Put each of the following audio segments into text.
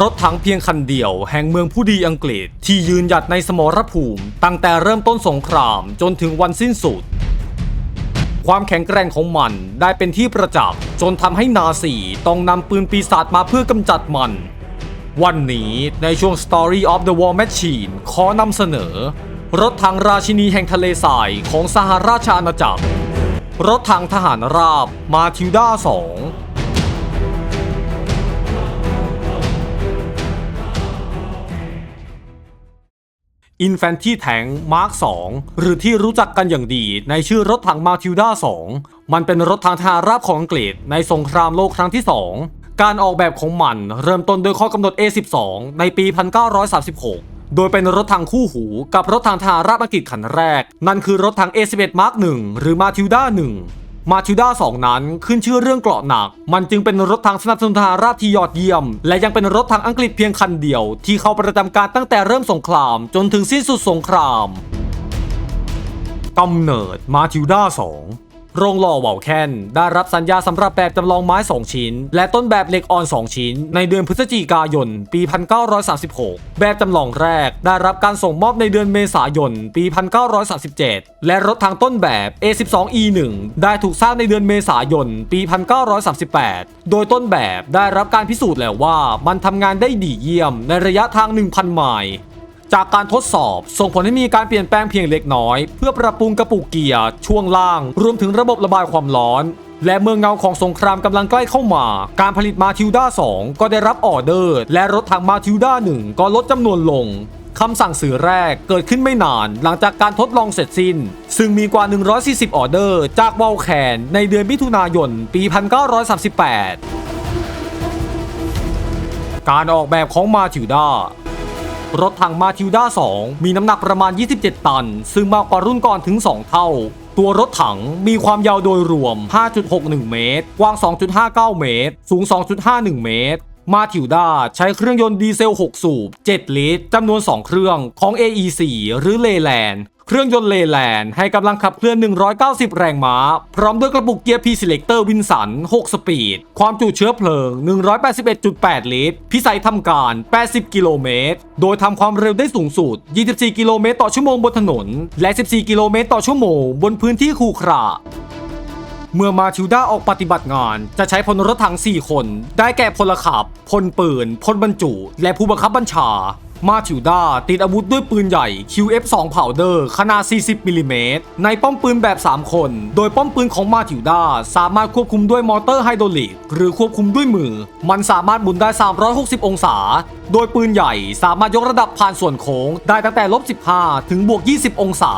รถถังเพียงคันเดียวแห่งเมืองผู้ดีอังกฤษ ที่ยืนหยัดในสมรภูมิ ตั้งแต่เริ่มต้นสงครามจนถึงวันสิ้นสุด ความแข็งแกร่งของมันได้เป็นที่ประจักษ์จนทำให้นาซีต้องนำปืนปีศาจมาเพื่อกำจัดมัน วันนี้ในช่วง Story of the War Machine ขอนำเสนอ รถถังราชินีแห่งทะเลทรายของสหราชอาณาจักร รถถังทหารราบมาทิวด้า 2 Infantry Tank Mark 2หรือที่รู้จักกันอย่างดีในชื่อรถถังมาทิวด้า2มันเป็นรถถังทหารราบของอังกฤษในสงครามโลกครั้งที่ 2 การออกแบบของมันเริ่มต้นโดยข้อกำหนด A12 ในปี 1936 โดยเป็นรถถังคู่หูกับรถถังทหารราบอังกฤษขันแรก นั่นคือรถถัง A11 Mark 1หรือมาทิวด้า1 มาทิวด้า2 นั้นขึ้นชื่อเรื่องเกราะหนัก มันจึงเป็นรถทางสนับสนุนทหารราบที่ยอดเยี่ยม และยังเป็นรถทางอังกฤษเพียงคันเดียว ที่เข้าประจำการตั้งแต่เริ่มสงคราม จนถึงสิ้นสุดสงครามกำเนิดมาทิวด้า2 โรงหล่อเหว่าแคนได้รับสัญญาสำหรับแบบจำลองไม้ 2 ชิ้น และต้นแบบเหล็กอ่อน 2 ชิ้น ในเดือนพฤศจิกายน ปี 1936 แบบจำลองแรกได้รับการส่งมอบในเดือนเมษายน ปี 1937 และรถทางต้นแบบ A12E1 ได้ถูกสร้างในเดือนเมษายน ปี 1938 โดยต้นแบบได้รับการพิสูจน์แล้วว่ามันทำงานได้ดีเยี่ยมในระยะทาง 1,000 ไมล์ จากการทดสอบส่งผลให้มีการเปลี่ยนแปลงเพียงเล็กน้อย เพื่อปรับปรุงกระปุกเกียร์ช่วงล่าง รวมถึงระบบระบายความร้อน และเมื่อเงาของสงครามกำลังใกล้เข้ามา การผลิตมาทิวด้า2 ก็ได้รับออเดอร์ และรถถังมาทิวด้า1 ก็ลดจำนวนลงคำสั่งสื่อแรกเกิดขึ้นไม่นานหลังจากการทดลองเสร็จสิ้น ซึ่งมีกว่า 140 ออเดอร์ จากวอลแคนในเดือนมิถุนายน ปี 1938 การออกแบบของมาทิวด้า รถถังมาทิวด้า 2 มีน้ำหนักประมาณ 27 ตัน ซึ่งมากกว่ารุ่นก่อนถึง 2 เท่า ตัวรถถังมีความยาวโดยรวม 5.61 เมตร กว้าง 2.59 เมตร สูง 2.51 เมตร มาทิวด้าใช้เครื่องยนต์ดีเซล 6 สูบ 7 ลิตรจำนวน 2 เครื่องของ AEC หรือเลแลนเครื่องยนต์เลแลนให้กำลังขับเคลื่อน 190 แรงม้า พร้อมด้วยกระปุกเกียร์ P Selector วินสัน 6 สปีด ความจุเชื้อเพลิง 181.8 ลิตร พิสัยทำการ 80 กิโลเมตร โดยทำความเร็วได้สูงสุด 24 กิโลเมตรต่อชั่วโมงบนถนน และ 14 กิโลเมตรต่อชั่วโมงบนพื้นที่คูขระ เมื่อมาทิวด้าออกปฏิบัติงาน จะใช้พลรถถัง 4 คน ได้แก่พลขับ พลปืน พลบรรจุ และผู้บังคับบัญชา มาทิวด้าติดอาวุธด้วยปืนใหญ่ QF2 Powder ขนาด 40มิลลิเมตรในป้อมปืนแบบ 3 คน โดยป้อมปืนของมาทิวด้าสามารถควบคุมด้วยมอเตอร์ไฮดรอลิก หรือควบคุมด้วยมือ มันสามารถหมุนได้ 360 องศา โดยปืนใหญ่สามารถยกระดับผ่านส่วนโค้งได้ตั้งแต่ลบ15 ถึงบวก 20 องศา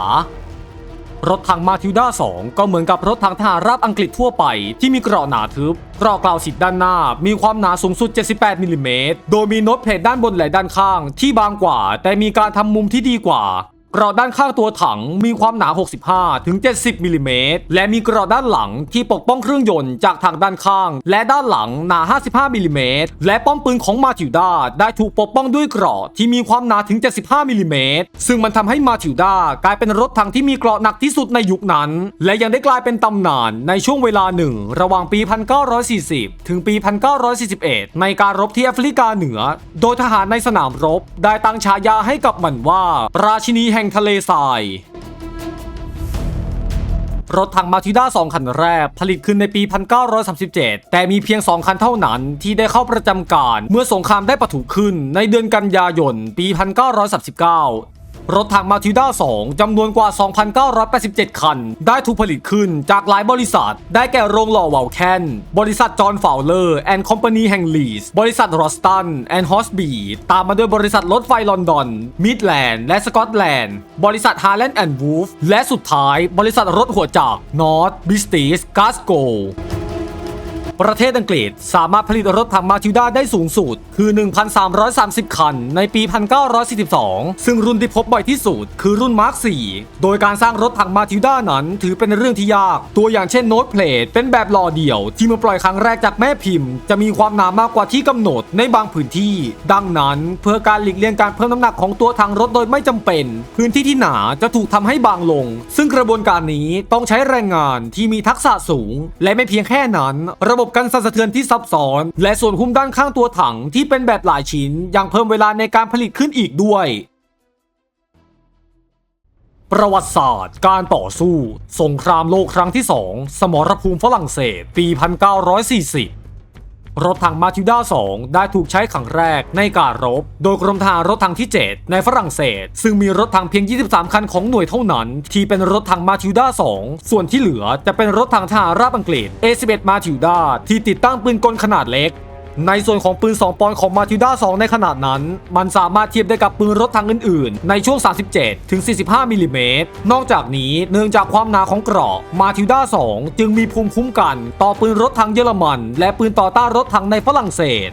รถถังมาทิวด้า2 ก็เหมือนกับรถถังทหารราบอังกฤษทั่วไป ที่มีเกราะหนาทึบเกราะกล่าวสิทธิ์ด้านหน้า มีความหนาสูงสุด 78มิลลิเมตรโดยมีโน้ตเพลทด้านบนและด้านข้าง ที่บางกว่า แต่มีการทำมุมที่ดีกว่า กราะด้านข้างตัวถังมีความหนา 65 ถึง 70 มิลลิเมตร และมีเกราะด้านหลังที่ปกป้องเครื่องยนต์จากทางด้านข้าง และด้านหลังหนา 55 มิลลิเมตร และป้อมปืนของมาทิวดาได้ถูกปกป้องด้วยเกราะที่มีความหนาถึง 75 มิลลิเมตร ซึ่งมันทำให้มาทิวดากลายเป็นรถถังที่มีเกราะหนักที่สุดในยุคนั้น และยังได้กลายเป็นตำนานในช่วงเวลาหนึ่ง ระหว่างปี 1940 ถึงปี 1941 ในการรบที่แอฟริกาเหนือ โดยทหารในสนามรบ ได้ตั้งฉายาให้กับมันว่า ราชินีแห่งทะเลทราย รถถังมาทิด้า2 คันแรก ผลิตขึ้นในปี 1937 แต่มีเพียง 2 คันเท่านั้นที่ได้เข้าประจำการ เมื่อสงครามได้ปะทุขึ้นในเดือนกันยายน ปี 1939 รถถังมาทิด้า2จำนวนกว่า 2,987 คัน ได้ถูกผลิตขึ้นจากหลายบริษัท ได้แก่โรงหล่อเวลแคน บริษัทจอห์นฟาวเลอร์แอนด์คอมพานีแห่งลีส บริษัทรอสตันแอนด์ฮอสบีตามมาด้วยบริษัทรถไฟลอนดอน มิดแลนด์ และสกอตแลนด์ บริษัทฮาร์แลนด์แอนด์วูฟ และสุดท้าย บริษัทรถหัวจักรนอร์ทบิสติสกาสโก ประเทศอังกฤษ สามารถผลิตรถถังมาทิวด้าได้สูงสุด คือ 1,330 คัน ในปี 1942 ซึ่งรุ่นที่พบบ่อยที่สุด คือรุ่นมาร์ค 4 โดยการสร้างรถถังมาทิวด้านั้น ถือเป็นเรื่องที่ยาก ตัวอย่างเช่นโน้ตเพลทเป็นแบบหล่อเดี่ยว ที่เมื่อปล่อยครั้งแรกจากแม่พิมพ์ จะมีความหนามากกว่าที่กำหนดในบางพื้นที่ ดังนั้นเพื่อการหลีกเลี่ยงการเพิ่มน้ำหนักของตัวถังรถโดยไม่จำเป็น พื้นที่ที่หนาจะถูกทำให้บางลง ซึ่งกระบวนการนี้ต้องใช้แรงงานที่มีทักษะสูง และไม่เพียงแค่นั้น ระบบบกันสั่นสะเทือนที่ซับซ้อน และส่วนหุ้มด้านข้างตัวถังที่เป็นแบบหลายชิ้นยังเพิ่มเวลาในการผลิตขึ้นอีกด้วยประวัติศาสตร์ การต่อสู้ สงครามโลกครั้งที่ 2 สมรภูมิฝรั่งเศส ปี 1940 รถถังมาทิวด้า 2 ได้ถูกใช้ครั้งแรกในการรบ โดยกรมทหารรถถังที่ 7 ในฝรั่งเศส ซึ่งมีรถถังเพียง 23 คันของหน่วยเท่านั้น ที่เป็นรถถังมาทิวด้า 2 ส่วนที่เหลือจะเป็นรถถังทหารราบอังกฤษ A11 มาทิวด้าที่ติดตั้งปืนกลขนาดเล็ก ในส่วนของปืน 2 ปอนของมาทิวด้า2ในขนาดนั้น มันสามารถเทียบได้กับปืนรถถังอื่นๆ ในช่วง 37 ถึง 45มิลลิเมตรนอกจากนี้เนื่องจากความหนาของเกราะมาทิวด้า2 จึงมีภูมิคุ้มกัน ต่อปืนรถถังเยอรมัน และปืนต่อต้านรถถังในฝรั่งเศส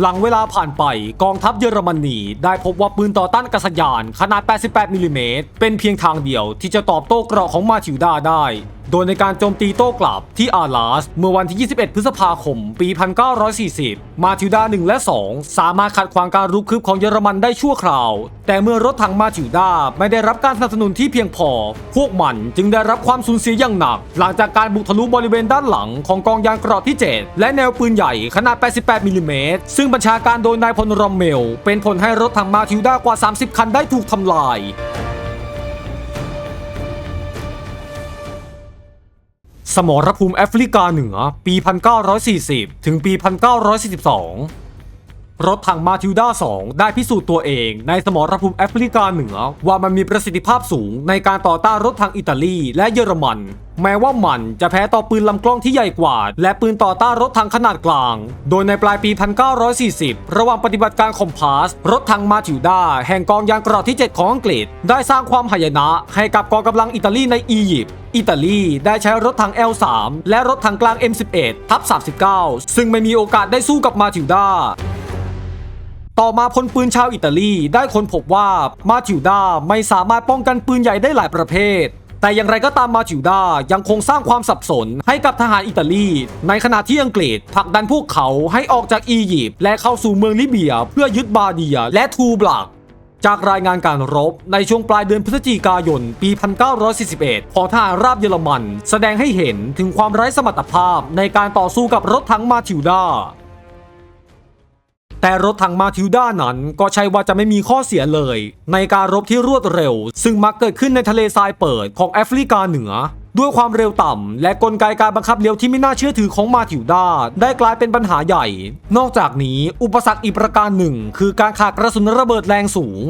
หลังเวลาผ่านไปกองทัพเยอรมนีได้พบว่าปืนต่อต้านกาศยานขนาด 88มิลลิเมตรเป็นเพียงทางเดียวที่จะตอบโต้เกราะของมาทิวดาได้ โดยในการโจมตีโต้กลับที่อาลาส เมื่อวันที่ 21 พฤษภาคม ปี 1940 มาทิวดา 1 และ 2 สามารถขัดขวางการรุกคืบของเยอรมันได้ชั่วคราว แต่เมื่อรถถังมาทิวดาไม่ได้รับการสนับสนุนที่เพียงพอ พวกมันจึงได้รับความสูญเสียอย่างหนัก หลังจากการบุกทะลุบริเวณด้านหลังของกองยานเกราะที่ 7 และแนวปืนใหญ่ขนาด 88 มิลลิเมตร ซึ่งบัญชาการโดยนายพลรอมเมล เป็นผลให้รถถังมาทิวดากว่า 30 คันได้ถูกทำลาย มรภูมิแอฟริกาเหนือปี 1940 ถึงปี 1942 รถถังมาทิวด้า 2 ได้พิสูจน์ตัวเองในสมรภูมิแอฟริกาเหนือ ว่ามันมีประสิทธิภาพสูงในการต่อต้านรถถังอิตาลีและเยอรมัน แม้ว่ามันจะแพ้ต่อปืนลำกล้องที่ใหญ่กว่า และปืนต่อต้านรถถังขนาดกลาง โดยในปลายปี 1940 ระหว่างปฏิบัติการคอมพาส รถถังมาทิวด้า แห่งกองยานกราะที่ 7 ของอังกฤษ ได้สร้างความหายนะให้กับกองกำลังอิตาลีในอียิปต์อิตาลีได้ใช้รถถัง L3 และรถถังกลาง M11 ทับ39ซึ่งไม่มีโอกาสได้สู้กับมาทิวด้า ต่อมาพลปืนชาวอิตาลีได้ค้นพบว่ามาทิวดาไม่สามารถป้องกันปืนใหญ่ได้หลายประเภท แต่อย่างไรก็ตามมาทิวดายังคงสร้างความสับสนให้กับทหารอิตาลี ในขณะที่อังกฤษผลักดันพวกเขาให้ออกจากอียิปต์และเข้าสู่เมืองลิเบีย เพื่อยึดบาเดียและทูบลักจากรายงานการรบในช่วงปลายเดือนพฤศจิกายน ปี 1941 ของทหารราบเยอรมัน แสดงให้เห็นถึงความไร้สมรรถภาพในการต่อสู้กับรถถังมาทิวดา แต่รถถังมาทิวด้านั้นก็ใช่ว่าจะไม่มีข้อเสียเลย ในการรบที่รวดเร็ว ซึ่งมักเกิดขึ้นในทะเลทรายเปิดของแอฟริกาเหนือ ด้วยความเร็วต่ำ และกลไกการบังคับเลี้ยวที่ไม่น่าเชื่อถือของมาทิวด้าได้กลายเป็นปัญหาใหญ่ นอกจากนี้อุปสรรคอีกประการหนึ่ง คือการขาดกระสุนระเบิดแรงสูง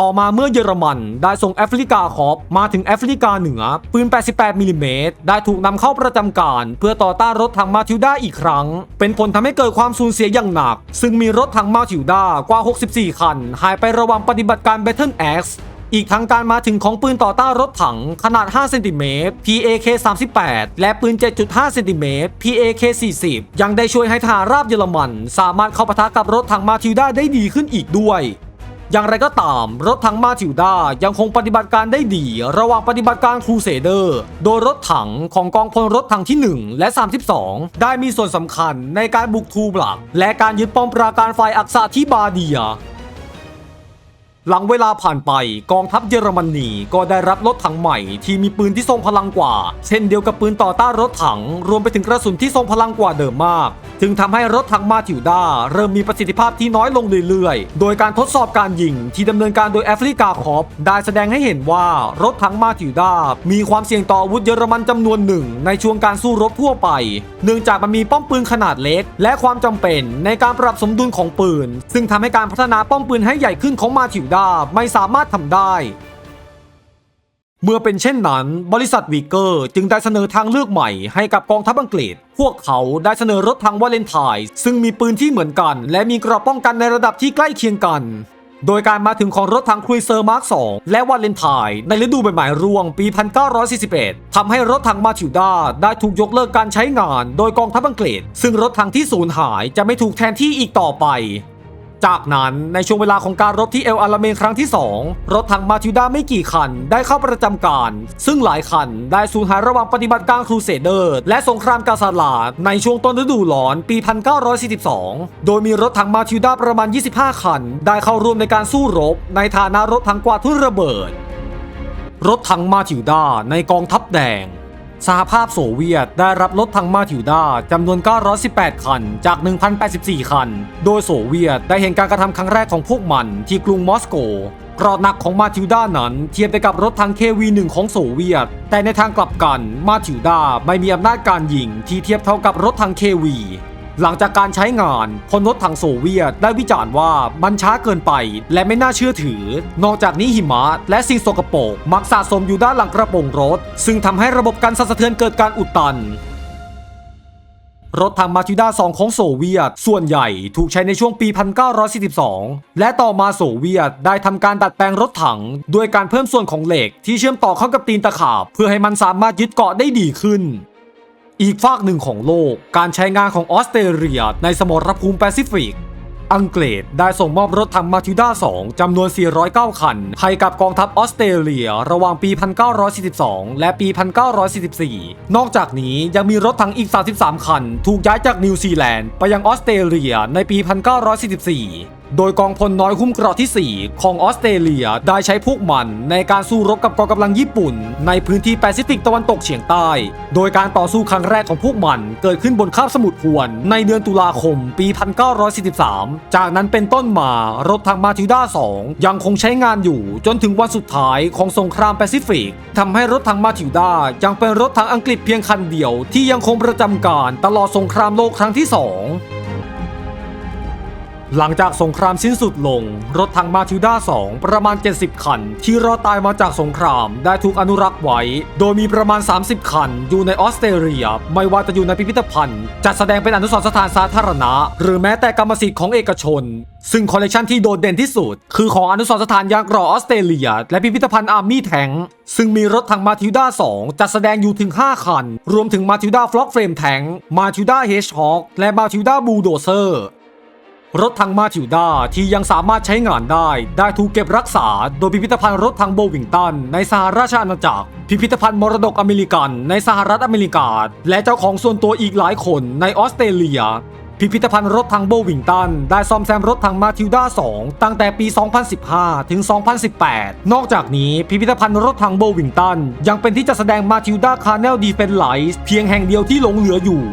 ต่อมาเมื่อเยอรมัน ได้ส่งแอฟริกาคอปมาถึงแอฟริกาเหนือ ปืน 88มิลลิเมตรได้ถูกนำเข้าประจำการ เพื่อต่อต้านรถถังมาทิวด้าอีกครั้ง เป็นผลทำให้เกิดความสูญเสียอย่างหนัก ซึ่งมีรถถังมาทิวด้ากว่า 64 คัน หายไประหว่างปฏิบัติการ Battle Axe อีกทั้งการมาถึงของปืนต่อต้านรถถังขนาด 5 เซนติเมตร PAK 38 และปืน 7.5 เซนติเมตร PAK 40 ยังได้ช่วยให้ทหารราบเยอรมัน สามารถเข้าปะทะกับรถถังมาทิวด้าได้ดีขึ้นอีกด้วย อย่างไรก็ตาม รถถังมาติวด้ายังคงปฏิบัติการได้ดี ระหว่างปฏิบัติการครูเสเดอร์ โดยรถถังของกองพลรถถังที่ 1 และ 32 ได้มีส่วนสำคัญในการบุกทูบลัก และการยึดป้อมปราการไฟอักษะที่บาเดีย หลังเวลาผ่านไปกองทัพเยอรมนีก็ได้รับรถถังใหม่ที่มีปืนที่ทรงพลังกว่า เช่นเดียวกับปืนต่อต้านรถถัง รวมไปถึงกระสุนที่ทรงพลังกว่าเดิมมาก จึงทำให้รถถังมาทิวด้าเริ่มมีประสิทธิภาพที่น้อยลงเรื่อยๆ โดยการทดสอบการยิงที่ดำเนินการโดยแอฟริกาคอปได้แสดงให้เห็นว่ารถถังมาทิวด้ามีความเสี่ยงต่ออาวุธเยอรมันจำนวนหนึ่งในช่วงการสู้รบทั่วไป เนื่องจากมันมีป้อมปืนขนาดเล็ก และความจำเป็นในการปรับสมดุลของปืน ซึ่งทำให้การพัฒนาป้อมปืนให้ใหญ่ขึ้นของมาทิวด้าไม่สามารถทำได้ เมื่อเป็นเช่นนั้น บริษัทวีเกอร์จึงได้เสนอทางเลือกใหม่ให้กับกองทัพอังกฤษ พวกเขาได้เสนอรถถังวาเลนไทน์ซึ่งมีปืนที่เหมือนกัน และมีกรอบป้องกันในระดับที่ใกล้เคียงกันโดยการมาถึงของรถถังครุยเซอร์มาร์ค2และวาเลนไทน์ในฤดูใบไม้ร่วงปี 1941ทำให้รถถังมาทิวด้าได้ถูกยกเลิกการใช้งานโดยกองทัพอังกฤษ ซึ่งรถถังที่สูญหายจะไม่ถูกแทนที่อีกต่อไป จากนั้นในช่วงเวลาของการรบที่เอลอาราเมนครั้งที่ 2 รถถังมาทิวด้าไม่กี่คันได้เข้าประจำการ ซึ่งหลายคันได้สูญหายระหว่างปฏิบัติการครูเสเดอร์ และสงครามกาซาลาดในช่วงต้นฤดูร้อนปี 1942 โดยมีรถถังมาทิวด้าประมาณ 25 คัน ได้เข้าร่วมในการสู้รบ ในฐานะรถถังกวาดทุ่นระเบิด รถถังมาทิวด้าในกองทัพแดง สหภาพโซเวียตได้รับรถถังมาทิวดาจำนวน 918 คัน จาก 1,084 คัน โดยโซเวียตได้เห็นการกระทำครั้งแรกของพวกมันที่กรุงมอสโกกราดหนักของมาทิวดานั้นเทียบไปกับรถถัง KV-1 ของโซเวียต แต่ในทางกลับกันมาทิวดาไม่มีอำนาจการยิงที่เทียบเท่ากับรถถัง KV หลังจากการใช้งานพลรถถังโซเวียตได้วิจารณ์ว่ามันช้าเกินไป และไม่น่าเชื่อถือ นอกจากนี้หิมะและสิ่งสกปรกมักสะสมอยู่ด้านหลังกระโปรงรถ ซึ่งทำให้ระบบการสั่นสะเทือนเกิดการอุดตันรถถังมาทิวดา2ของโซเวียต ส่วนใหญ่ถูกใช้ในช่วงปี 1942 และต่อมาโซเวียตได้ทำการดัดแปลงรถถัง ด้วยการเพิ่มส่วนของเหล็กที่เชื่อมต่อเข้ากับตีนตะขาบ เพื่อให้มันสามารถยึดเกาะได้ดีขึ้น อีกฝากหนึ่งของโลก การใช้งานของออสเตรเลียในสมรภูมิแปซิฟิก อังกฤษได้ส่งมอบรถถังมาทิวดา2 จำนวน 409 คัน ให้กับกองทัพออสเตรเลีย ระหว่างปี 1942 และปี 1944 นอกจากนี้ยังมีรถถังอีก 33 คัน ถูกย้ายจากนิวซีแลนด์ไปยังออสเตรเลียในปี 1944 โดยกองพลน้อยหุ้มเกราะที่ 4 ของออสเตรเลียได้ใช้พวกมันในการสู้รบกับกองกำลังญี่ปุ่น ในพื้นที่แปซิฟิกตะวันตกเฉียงใต้ โดยการต่อสู้ครั้งแรกของพวกมันเกิดขึ้นบนคาบสมุทรฮวน ในเดือนตุลาคมปี 1943 จากนั้นเป็นต้นมารถถังมาทิวด้า 2 ยังคงใช้งานอยู่จนถึงวันสุดท้ายของสงครามแปซิฟิกทำให้รถถังมาทิวด้ายังเป็นรถถังอังกฤษเพียงคันเดียว ที่ยังคงประจำการตลอดสงครามโลกครั้งที่สอง หลังจากสงครามสิ้นสุดลง รถถังมาทิวด้า 2 ประมาณ 70 คัน ที่รอดตายมาจากสงคราม ได้ถูกอนุรักษ์ไว้ โดยมีประมาณ 30 คัน อยู่ในออสเตรเลีย ไม่ว่าจะอยู่ในพิพิธภัณฑ์ จัดแสดงเป็นอนุสรณ์สถานสาธารณะ หรือแม้แต่กรรมสิทธิ์ของเอกชน ซึ่งคอลเลกชันที่โดดเด่นที่สุด คือของอนุสรณ์สถานยางกราะออสเตรเลีย และพิพิธภัณฑ์อาร์มี่แทงซึ่งมีรถถังมาทิวด้า 2 จัดแสดงอยู่ถึง 5 คัน รวมถึงมาทิวด้าฟล็อกเฟรมแทงมาทิวด้าเฮชฮอกและมาทิวด้าบูโดเซอร์ รถถังมาทิวด้าที่ยังสามารถใช้งานได้ ได้ถูกเก็บรักษา โดยพิพิธภัณฑ์รถถังโบวิงตัน ในสหราชอาณาจักร พิพิธภัณฑ์มรดกอเมริกันในสหรัฐอเมริกา และเจ้าของส่วนตัวอีกหลายคนในออสเตรเลีย พิพิธภัณฑ์รถถังโบวิงตัน ได้ซ่อมแซมรถถังมาทิวด้า 2 ตั้งแต่ปี 2015 ถึง 2018 นอกจากนี้พิพิธภัณฑ์รถถังโบวิงตัน ยังเป็นที่จัดแสดงมาทิวด้าคาร์เนลดีเฟนไลท์เพียงแห่งเดียวที่หลงเหลืออยู่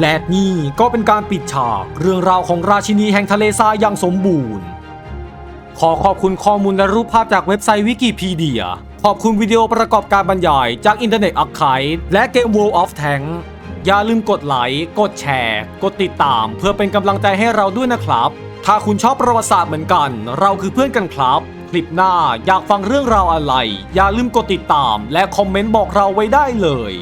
และนี่ก็เป็นการปิดฉากเรื่องราวของราชินีแห่งทะเลทรายอย่างสมบูรณ์ ขอขอบคุณข้อมูลและรูปภาพจากเว็บไซต์วิกิพีเดีย ขอบคุณวิดีโอประกอบการบรรยายจากอินเทอร์เน็ตอักไคและเกม World of Tank อย่าลืมกดไลค์ กดแชร์ กดติดตาม เพื่อเป็นกำลังใจให้เราด้วยนะครับ ถ้าคุณชอบประวัติศาสตร์เหมือนกัน เราคือเพื่อนกันครับ คลิปหน้าอยากฟังเรื่องราวอะไร อย่าลืมกดติดตาม และคอมเมนต์บอกเราไว้ได้เลย